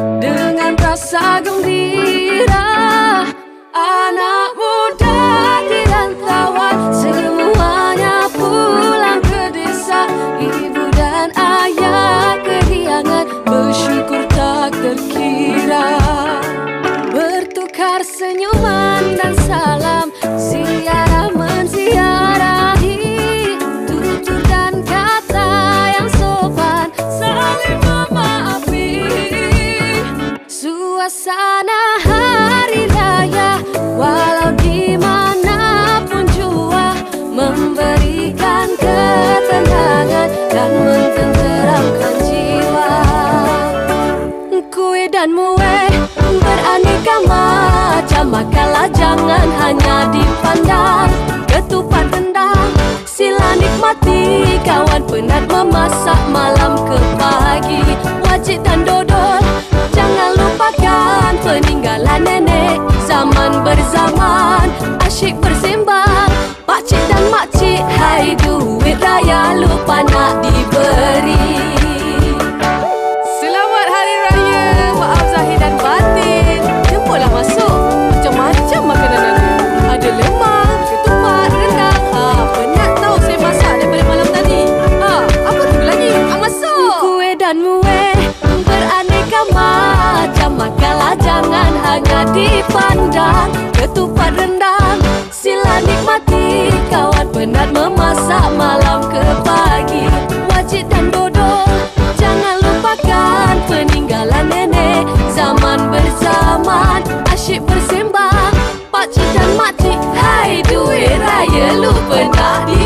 Dengan rasa gembira Anak muda rantauan Semuanya pulang ke desa Ibu dan ayah keriangan Bersyukur tak terkira. Bertukar senyuman Suasana hari raya. Walau di manapun jua Memberikan ketenangan Dan mententeramkan jiwa. Kue dan mue beraneka macam Makalah jangan hanya dipandang berzaman Asyik bersembang dipandang Ketupat rendang. Sila nikmati Kawan penat memasak malam ke pagi. Wajib dan bodoh Jangan lupakan Peninggalan nenek. Zaman berzaman Asyik bersembang Pakcik dan makcik Hai duit raya Lupa nak di